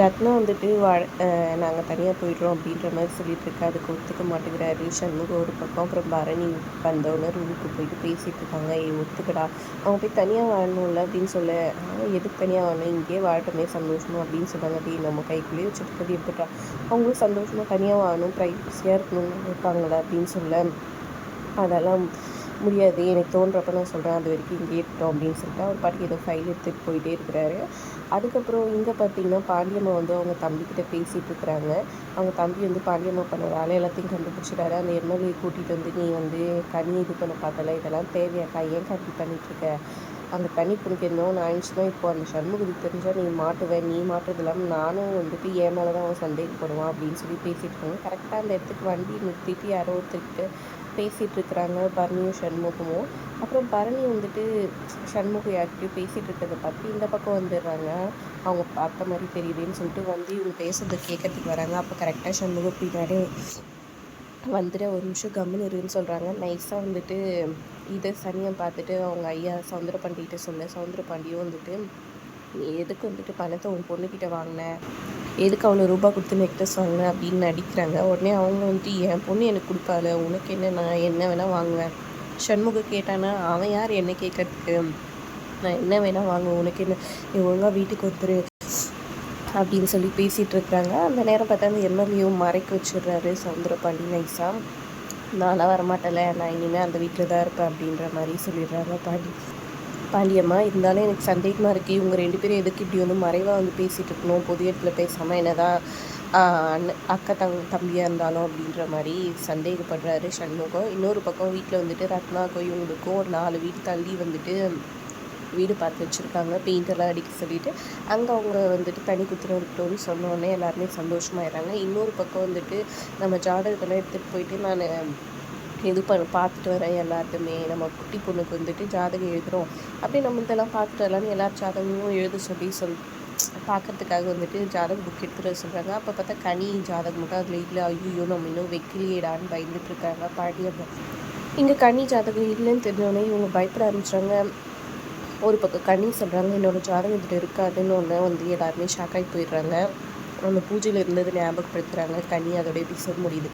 ரத்னா வந்துட்டு வா நாங்கள் தனியாக போயிடுறோம் அப்படின்ற மாதிரி சொல்லிட்டு இருக்கா அதுக்கு ஒத்துக்க மாட்டேங்கிறாரு. சண்முகம் ஒரு பக்கம் அப்புறம் பரணி வந்தவொடனே ரூமுக்கு போயிட்டு பேசிகிட்டு இருக்காங்க. ஏ ஒத்துக்கடா. அவங்க போய் தனியாக வாழணும்ல அப்படின்னு சொல்ல எதுக்கு தனியாக வாழணும்? இங்கேயே வாழட்டுமே சந்தோஷமா அப்படின்னு சொன்னாங்க. அப்படி நம்ம கைக்குள்ளேயே வச்சுருக்கிறது எப்படா அவங்களும் சந்தோஷமாக தனியாக வாழணும் ப்ரைவசியாக இருக்கணும்னு இருக்காங்களா? அப்படின்னு சொல்ல அதெல்லாம் முடியாது. எனக்கு தோன்றப்ப நான் சொல்கிறேன் அது வரைக்கும் இங்கே இருக்கட்டும் அப்படின்னு சொல்லிட்டு அவர் பாட்டி ஏதோ ஃபைல் எடுத்துகிட்டு போயிட்டே இருக்கிறாரு. அதுக்கப்புறம் இங்கே பார்த்தீங்கன்னா பாண்டியம்மா வந்து அவங்க தம்பிக்கிட்ட பேசிகிட்டு இருக்கிறாங்க. அவங்க தம்பி வந்து பாண்டியம்மா பண்ண வேலை எல்லாத்தையும் கண்டுபிடிச்சிட்டாரு. அந்த எம்எல்ஏ கூட்டிகிட்டு வந்து நீ வந்து கனி இது பண்ண பார்த்தல இதெல்லாம் தேவையாக்கா? ஏன் கட்டி பண்ணிகிட்ருக்க அந்த கனி உனக்கு என்ன ஒன்று ஆயிடுச்சுன்னா இப்போ அந்த சண்முகத்துக்கு தெரிஞ்சால் நீ மாட்டுவேன் நீ மாட்டுறது இல்லாமல் நானும் வந்துட்டு ஏன் மேலே தான் அவன் சந்தேகப்படுவான் அப்படின்னு சொல்லி பேசிகிட்டு இருக்காங்க. கரெக்டாக அந்த இடத்துக்கு வண்டி நிறுத்திட்டு யாரோ ஒருத்தர்கிட்ட பேசிகிட்டு இருக்கிறாங்க பரணியும் சண்முகமும். அப்புறம் பரணி வந்துட்டு சண்முகம் யார்கிட்டயும் பேசிகிட்டு இருக்கிறத பார்த்து இந்த பக்கம் வந்துடுறாங்க. அவங்க பார்த்த மாதிரி தெரியுதுன்னு சொல்லிட்டு வந்து இவங்க பேசுறதை கேட்கறதுக்கு வராங்க. அப்போ கரெக்டாக சண்முகம் பின்னாடி வந்துட்டு ஒரு நிமிஷம் கம்முன்னு இருன்னு சொல்கிறாங்க நைஸாக வந்துட்டு இதை சனியை பார்த்துட்டு அவங்க ஐயா சவுந்தர பாண்டிகிட்ட சொல்ல சவுந்தர பாண்டியும் வந்துட்டு நீ எதுக்கு வந்துட்டு பணத்தை உன் பொண்ணுக்கிட்ட வாங்கின? எதுக்கு அவ்வளோ ரூபா கொடுத்து நெக்லஸ் வாங்கினேன் அப்படின்னு நடிக்கிறாங்க. உடனே அவங்க வந்துட்டு என் பொண்ணு எனக்கு கொடுப்பாள்? உனக்கு என்ன நான் என்ன வேணால் வாங்குவேன். சண்முகம் கேட்டானா அவன் யார் என்ன கேட்கறதுக்கு? நான் என்ன வேணால் வாங்குவேன் உனக்கு என்ன? நீ ஒழுங்காக வீட்டுக்கு வந்துரு. அப்படின்னு சொல்லி பேசிகிட்டு இருக்கிறாங்க அந்த நேரம் பார்த்தா அந்த எம்எல்ஏவும் மறைக்க வச்சிடுறாரு சவுந்தரபாண்டி நைசா. நான்லாம் வரமாட்டேன்ல. நான் இனிமேல் அந்த வீட்டில் தான் இருப்பேன் அப்படின்ற மாதிரி சொல்லிடுறாங்க பாண்டி. பாண்டியம்மா இருந்தாலும் எனக்கு சந்தேகமாக இருக்குது இவங்க ரெண்டு பேரும் எதுக்கு இப்படி வந்து மறைவாக வந்து பேசிகிட்டு இருக்கணும் பொது இடத்துல பேசாமல் என்ன தான் அண்ணன் அக்கா தங் தம்பியாக இருந்தாலும் அப்படின்ற மாதிரி சந்தேகப்படுறாரு சண்முகம். இன்னொரு பக்கம் வீட்டில் வந்துட்டு ரத்னாக்கும் இவங்களுக்கும் ஒரு நாலு வீடு தள்ளி வந்துட்டு வீடு பார்த்து வச்சுருக்காங்க பெயிண்டெல்லாம் அடிக்க சொல்லிவிட்டு அங்கே அவங்க வந்துட்டு தனி குத்துரம் இருக்கட்டும்னு சொன்னோடனே எல்லாருமே சந்தோஷமாயிடுறாங்க. இன்னொரு பக்கம் வந்துட்டு நம்ம ஜாதகத்தெல்லாம் எடுத்துகிட்டு போயிட்டு நான் இது பண்ண பார்த்துட்டு வரேன் எல்லாத்தையுமே நம்ம குட்டி பொண்ணுக்கு வந்துட்டு ஜாதகம் எழுதுகிறோம் அப்படியே நம்ம இதெல்லாம் பார்த்துட்டு வரலான்னு எல்லார் ஜாதகமும் எழுத சொல்லி சொல் பார்க்கறதுக்காக வந்துட்டு ஜாதக புக் எடுத்துகிட்டு சொல்கிறாங்க அப்போ பார்த்தா கனி ஜாதகம் மட்டும் அதில் இல்லை. ஐயோ நம்ம இன்னும் வைக்கலையேடான்னு பயந்துட்டு இருக்காங்க. பாட்டியம்மா இங்கே கனி ஜாதகம் இல்லைன்னு தெரிஞ்சோடனே இவங்க பயப்பட ஆரம்பிச்சாங்க ஒரு பக்கம் கனி சொல்கிறாங்க என்னோடய ஜாதகம் இதில் இருக்காதுன்னு ஒன்று வந்து எல்லாருமே ஷாக் ஆகி போயிடுறாங்க. அந்த பூஜையில் இருந்தது ஞாபகப்படுத்துகிறாங்க கனி அதோட எபிசோட் முடியுது?